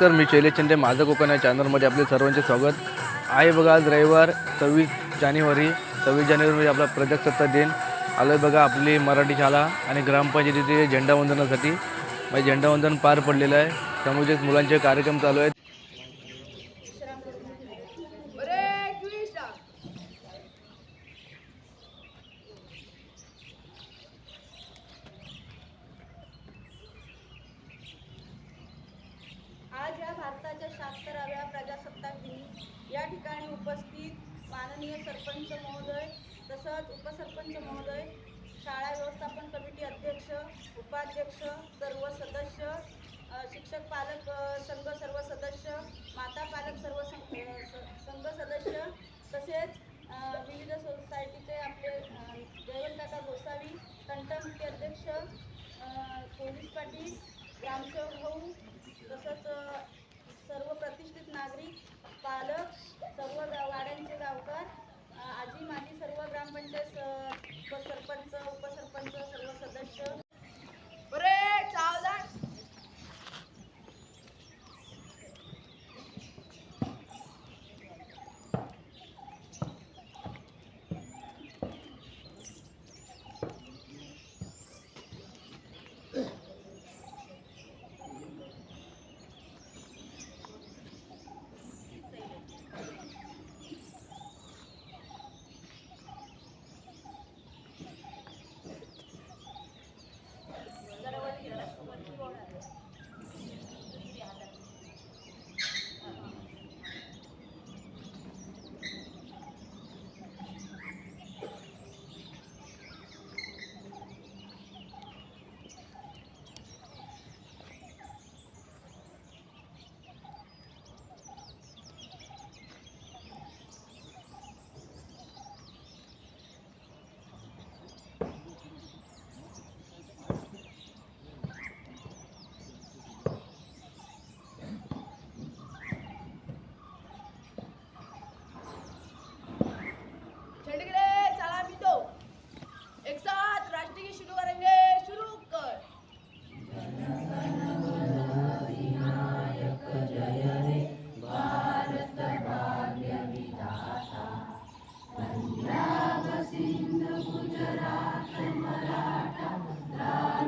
नमस्कार मी शैलेश चंदे माझं कोकण या चॅनलमध्ये आपले सर्वांचे स्वागत. आहे बघा आज रविवार सव्वीस जानेवारी. सव्वीस जानेवारीमध्ये आपला प्रजासत्ताक दिन. आलो आहे बघा आपली मराठी शाळा आणि ग्रामपंचायतीचे झेंडावंदनासाठी म्हणजे झेंडावंदन पार पडलेलं आहे. त्यामुळेच मुलांचे कार्यक्रम चालू आहेत आज या भारताच्या शहात्तराव्या प्रजासत्ताक दिनी या ठिकाणी उपस्थित माननीय सरपंच महोदय तसंच उपसरपंच महोदय शाळा व्यवस्थापन कमिटी अध्यक्ष उपाध्यक्ष सर्व सदस्य शिक्षक पालक संघ सर्व सदस्य माता पालक सर्व संघ सदस्य तसेच विविध सोसायटीचे आपले जयवंतकाका गोसावी तंटमुख्य अध्यक्ष पोलीस पाटील ग्रामसेवक भाऊ तसंच सर्व प्रतिष्ठित नागरिक पालक सर्व गाव वाड्यांचे गावकार आजी माजी सर्व ग्रामपंचायत सरपंच उपसरपंच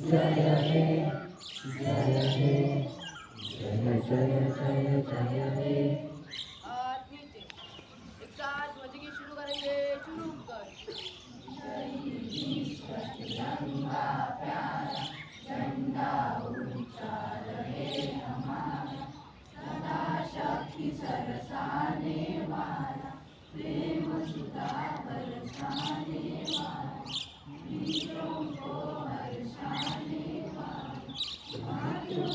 जय हे जय हे जय जय जय जय हे सरसाने वाला प्रेम सुधा बरसाने वाला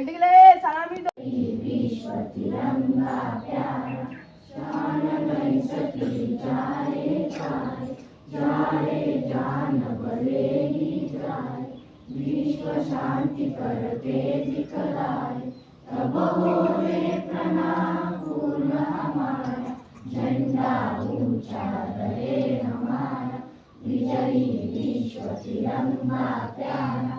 ரெண்டுகளே சலாமி विश्व शांति करते दिखलाए तब रे प्रणाम पूर्ण हमारा झंडा ऊंचा रहे हमारा विजयी विश्व तिरंगा प्यारा.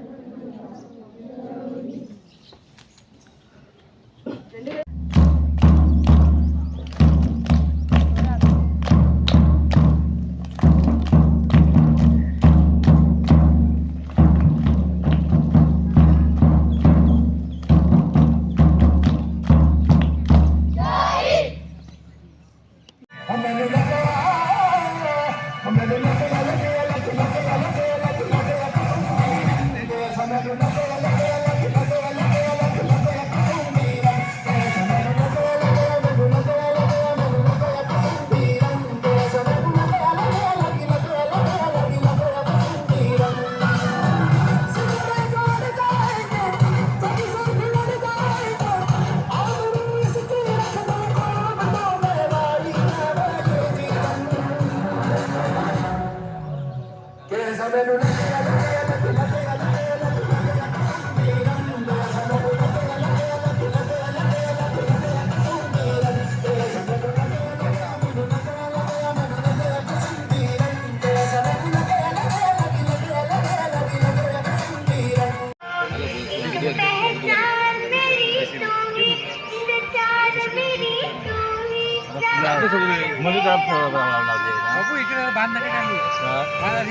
बापू इकडे बांध नका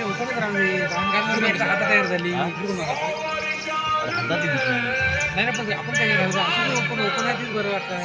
ओपनच राहू दे. बांध घालून एकदा हातात तयार झाली इकडून नका. नाही ना पण आपण काय दे. असं ओपन ओपन आहे तेच बरं वाटतं.